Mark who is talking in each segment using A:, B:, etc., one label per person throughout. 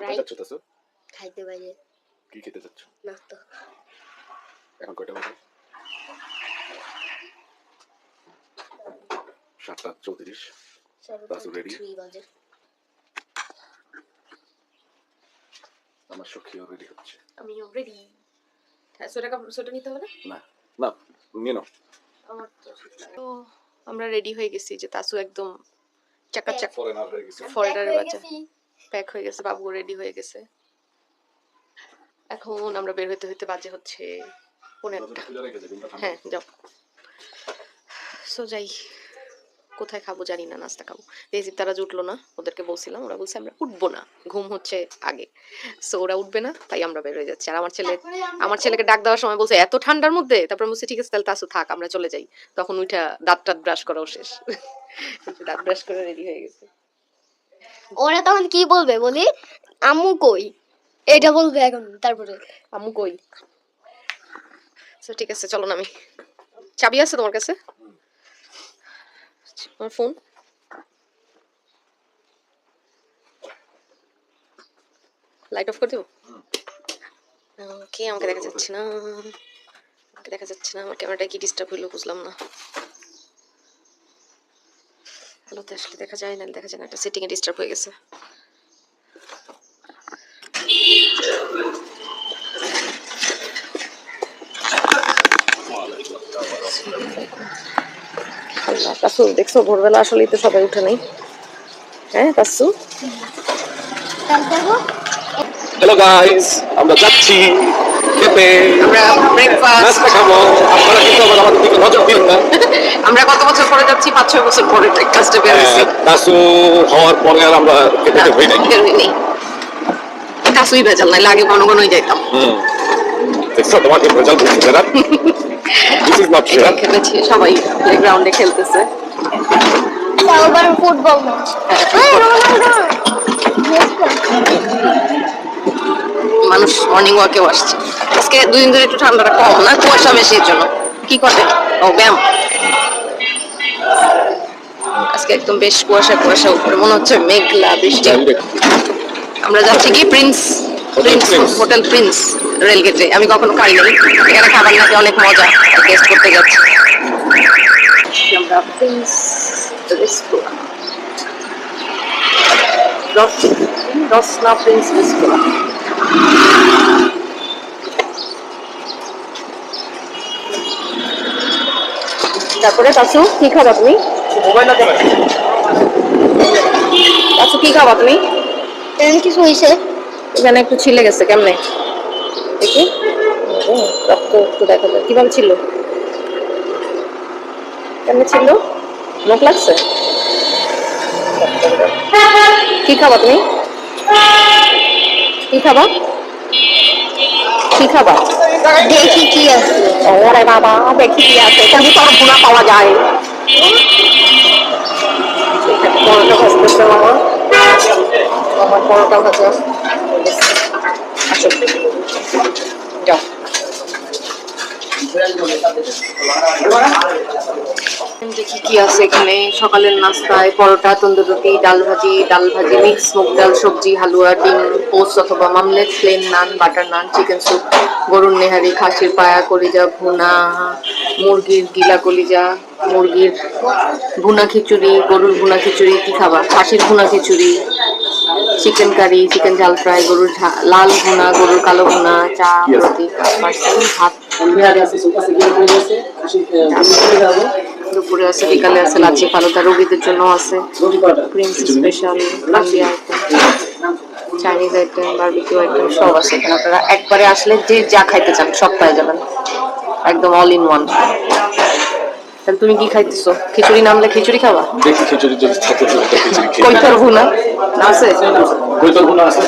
A: কোথায় যাচ্ছ তাসু
B: খাইতে বাইরে
A: কি খেতে যাচ্ছ
B: না তো
A: এখন কয়টা বাজে সাতটা চৌত্রিশ তাসু
B: বাজে
A: আমার সখীও রেডি হচ্ছে
C: আমি রেডি কাপড় নিতে হবে না
A: না না নিয়ে নাও
C: আমার তো আমরা রেডি হয়ে গেছি যে তাসু একদম চাকাচাক
A: ফরেনার হয়ে গেছে
C: ফরেনারের বাচ্চা প্যাক হয়ে গেছে বাবু রেডি হয়ে গেছে। এখন আমরা বের হইতে হইতে বাজে হচ্ছে
A: দেবেন
C: হ্যাঁ যাও। সো যাই কোথায় খাব জানি না নাস্তা খাব। দেখছি তারা জুটলো না ওদেরকে বলছিলাম ওরা বলছে আমরা উঠবো না ঘুম হচ্ছে আগে। সো ওরা উঠবে না তাই আমরা বের হয়ে যাচ্ছি। আর আমার ছেলে আমার ছেলেকে ডাক দেওয়ার সময় বলছে এত ঠান্ডার মধ্যে? তারপর বলছে ঠিক আছে তাহলে তাসু থাক আমরা চলে যাই। তখন উঠা দাঁত টাত ব্রাশ করাও শেষ। দাঁত ব্রাশ করে রেডি হয়ে গেছে।
B: ওরা তখন কি বলবে বলি? আম্মু কই? এটা বলবে এখন, তারপরে।
C: আম্মু কই? ঠিক আছে, চলো আমি। চাবি আছে তোমার কাছে? আমার ফোন লাইট অফ করে দেবো? ওকে আমাকে দেখা যাচ্ছে না। আমাকে দেখা যাচ্ছে না, আমার ক্যামেরাটা কি ডিস্টার্ব হইল বুঝলাম না। আলোতে আসলে দেখা যায় না, দেখা যায় না, একটা সেটিংয়ে ডিস্টার্ব হয়ে গেছে। কাসু দেখছ, ভোরবেলা আসলেই তো সবাই উঠে নাই। হ্যাঁ কাসু
A: হ্যালো গাইস আমরা যাচ্ছি খেতে।
C: আমরা ব্রেকফাস্ট
A: নাস্তা খাব। আপনারা কিন্তু আবার আমাদের দিকে নজর দিন না।
C: আমরা কত বছর পরে যাচ্ছি? পাঁচ ছয় বছর পরে ব্রেকফাস্টে বের হয়েছি।
A: তাসু হওয়ার পরে আর আমরা খেতে যেতে হই নাই।
C: কাসুই ভেজাল নাই লাগে ঘন ঘনই যাইতাম।
A: দেখছ তোমাকে ভেজাল
C: খেলেছি সবাই প্লেগ্রাউন্ডে খেলতেছে।
B: ফুটবল ম্যাচ
C: মানুষ মর্নিং ওয়াকেও আসছে। আজকে দুদিন ধরে একটু ঠান্ডাটা কম না? কুয়াশা বেশি এর জন্য। কি করে? ও ব্যায়াম। আজকে একদম বেশ কুয়াশা কুয়াশা উপরে। মনে হচ্ছে মেঘলা বৃষ্টি। আমরা যাচ্ছি কি? প্রিন্স প্রিন্স হোটেল প্রিন্স রেলগেটে। আমি কখনো খাইনি এখানে খাবার নাকি অনেক মজা। টেস্ট করতে যাচ্ছি। আমরা প্রিন্স রেস্তোরাঁ। রস রসনা প্রিন্স রেস্তোরাঁ। তারপরে কাসু কি খাবা তুমি? কাসু কি খাবা তুমি?
B: কিছু হয়েছে
C: এখানে একটু ছিলে গেছে কেমনে? দেখি। ও, রক্ত একটু দেখা যায়। কীভাবে ছিল কেমনে ছিল? মুখ লাগছে? কি খাবা তুমি? কি খাবা? কি খাবা?
B: দেখি কি আছে।
C: ওরে বাবা দেখি কি আছে। এখানে তো ভুনা পাওয়া যায়? পরোটা ভাজতেছে মামা আমার পরোটা ভাজা যাও দেখি কি আছে এখানে। সকালের নাস্তায় পরোটা তন্দুর রুটি ডাল ভাজি ডাল ভাজি মিক্স মুগ ডাল সবজি হালুয়া ডিম পোস্ট অথবা মামলেট plain naan butter naan chicken soup গরুর নেহারি খাসির পায়া কলিজা ভুনা মুরগির গিলা কলিজা মুরগির ভুনা খিচুড়ি গরুর ভুনা খিচুড়ি কি খাবার? খাসির ভুনা খিচুড়ি চিকেন কারি চিকেন ঝাল ফ্রাই গরুর লাল ভুনা গরুর কালো ভুনা চা রুটি পার্সেল ভাত দুপুরে আছে বিকালে আছে লাচি ফালুদা রোগীদের জন্য আছে। Prince special India item Chinese item barbecue item সব আছে এখানে। আপনারা একবারে আসলে যে যা খাইতে চান সব পাই যাবেন। একদম অল ইন ওয়ান তাহলে তুমি কি খাইতেছো? খিচুড়ি নামলে খিচুড়ি খাবা?
A: দেখি খিচুড়ি যদি থাকে তো খিচুড়ি
C: ভুনা আছে?
A: কৈতর ভুনা আছে।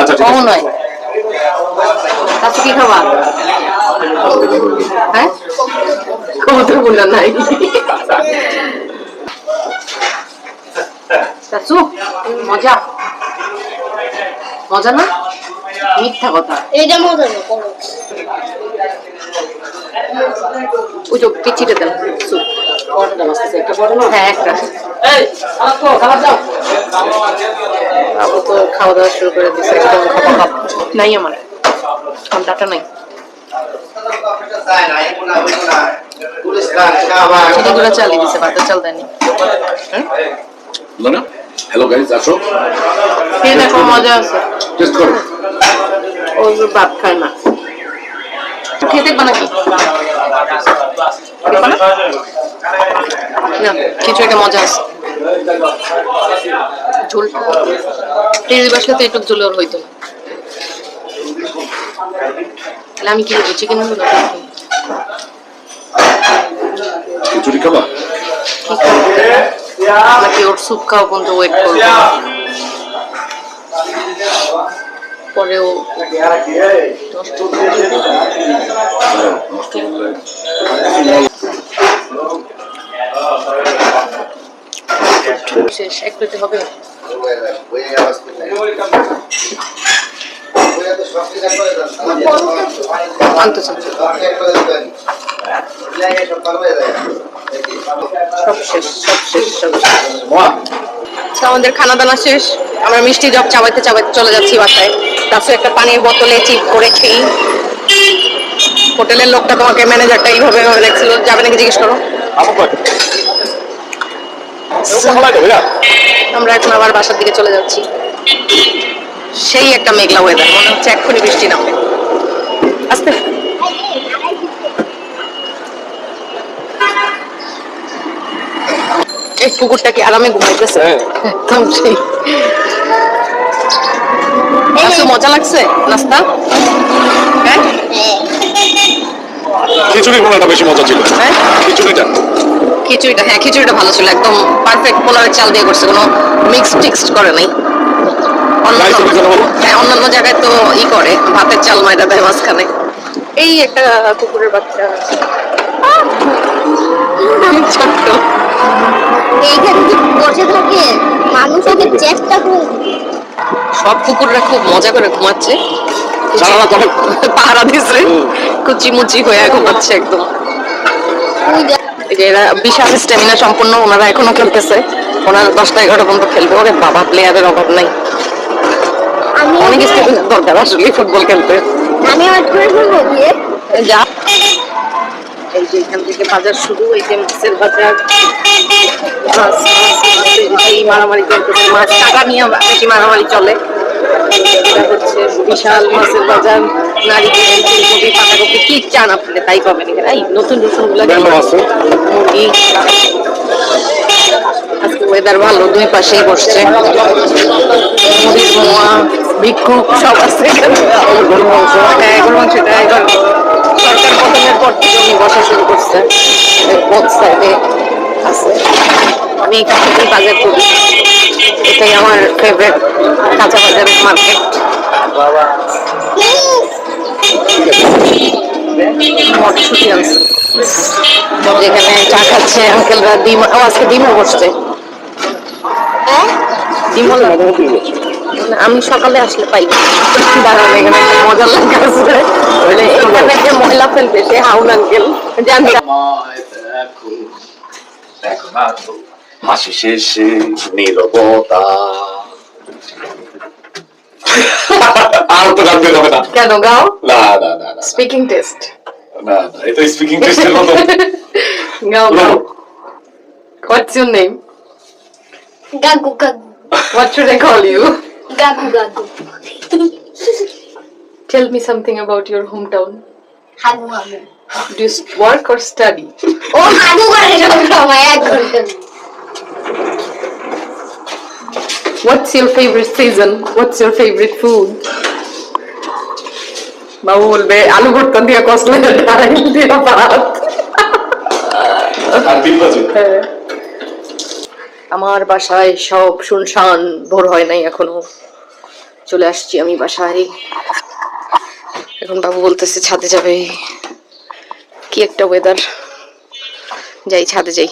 A: আচ্ছা ঠিক
C: নয় তাতে কি খাবা? হ্যাঁ কবুতর ভুনা নাই চাচু মজা মজা না মিথ্যা কথা
B: এটা মজা না
C: ওই যে পিচিটা দেন হ্যাঁ খাওয়া দাওয়া শুরু করে দিচ্ছে একদম নাই আমার। আমার নাই। চিনিগুলো চালিয়ে দিছে? চাল
A: না। হ্যালো গাইজ আসো।
C: খেয়ে দেখো মজা আছে।
A: টেস্ট করো।
C: ভাত খায় না। খিচুড়িটা মজা ঝোলটা তো একটু ঝোলের হইতো। না তাহলে আমি কি করব? চিকেন
A: খিচুড়ি খাবা?
C: নাকি ওর স্যুপ খাওয়া পর্যন্ত ওয়েট করব পরেও শেষ এক প্লেটে হবে? আমাদের খানা দানা শেষ। আমরা মিষ্টি জব চাবাইতে চাবাইতে চলে যাচ্ছি বাসায়। তারপরে একটা পানির বোতলে চিপ করে খেয়ে হোটেলের লোকটা তোমাকে ম্যানেজারটা এইভাবে দেখছিল। যাবে নাকি জিজ্ঞেস করো?
A: আমরা
C: এখন আবার বাসার দিকে চলে যাচ্ছি। সেই একটা মেঘলা ওয়েদার মনে হচ্ছে এক্ষুনি বৃষ্টি নামবে। আস্তে। এই কুকুরটা কি আরামে ঘুমাইতেছে?
A: হ্যাঁ।
C: একদম সেই। আজকে মজা লাগছে? নাস্তা? হ্যাঁ?
A: খিচুড়ি ভুনাটা বেশি মজা ছিল।
C: হ্যাঁ?
A: খিচুড়িটা।
C: খিচুড়িটা হ্যাঁ খিচুড়িটা ভালো ছিল একদম পারফেক্ট পোলারের চাল দিয়ে করছে কোনো মিক্স টিক্স করে নাই। অন্যান্য? হ্যাঁ জায়গায় তো ই করে ভাতের চাল ময়দা দেয় মাঝখানে। এই একটা কুকুরের বাচ্চা ছোট্ট
B: এইখানে যদি বসে থাকে? মানুষ ওকে চেষ্টা করে
C: সব কুকুররা খুব মজা করে ঘুমাচ্ছে। পাহারা দিছে
A: হুম।
C: কুচি মুচি হয়ে ঘুমাচ্ছে একদম। এরা বিশাল স্ট্যামিনা সম্পন্ন ওনারা এখনও খেলতেছে। ওনারা দশটা এগারোটা পর্যন্ত খেলবে ওরে বাবা প্লেয়ারের অভাব নাই। অনেক স্ট্যামিনার দরকার আসলে ফুটবল খেলতে।
B: আমি আজ করে ফেলব দিয়ে
C: যা। এই যে এখান থেকে বাজার শুরু এই যে মাছের বাজার। এই মারামারি চলতেছে মাছ টাকা নিয়ে বেশি মারামারি চলে। হচ্ছে বিশাল মাছের বাজার নারিকেল ফুলকপি পাতাকপি কি চান আপনি? তাই পাবেন এখানে। এই নতুন
A: রসুনগুলা
C: মুরগি ওয়েদার ভালো দুই পাশেই বসছে। মুড়ির মোয়া ভিক্ষুক সব আছে এখানে।
A: গরু মাংস
C: হ্যাঁ গরু মাংসটা সরকার পতনের পর থেকে উনি বসা শুরু করছে। সাইডে আছে। আমি এখান থেকেই বাজার করি। এটাই আমার ফেভারিট কাঁচা বাজার মার্কেট মটরশুটি আনছে। যেখানে চা খাচ্ছে আঙ্কেলরা ডিম আজকে ডিমও বসছে। আমি সকালে আসলে পাই। দাঁড়ান এখানে একটা মজার লাগে আছে মানে এখানে যে মহিলা ফেলবে সে হাউন আঙ্কেল। জানি
A: হাসি শেষে নীরবতা। আর তো গান বের হবে না।
C: কেন গাও?
A: না না না না
C: স্পিকিং টেস্ট
A: না না এটা স্পিকিং টেস্টের মতো।
C: গাও গাও। হোয়াটস ইউর নেম
B: গাগু গাগু
C: What should I call you
B: গাগু গাগু
C: tell me something about your home town
B: হাগু হাগু
C: do you work or study
B: ও হাগু করে সবসময় এক ঘন্টা
C: What's your favorite season? What's your favorite food? বাবু বলবে আলু ভর্তা দিয়ে কসলে ডাল দিয়ে ভাত
A: আর বিল বাজে
C: আমার বাসায় সব শুনশান ভোর হয় নাই, এখনও চলে আসছি আমি বাসায়। এখন বাবু বলতেছে ছাদে যাবে। কি একটা ওয়েদার যাই, ছাদে যাই।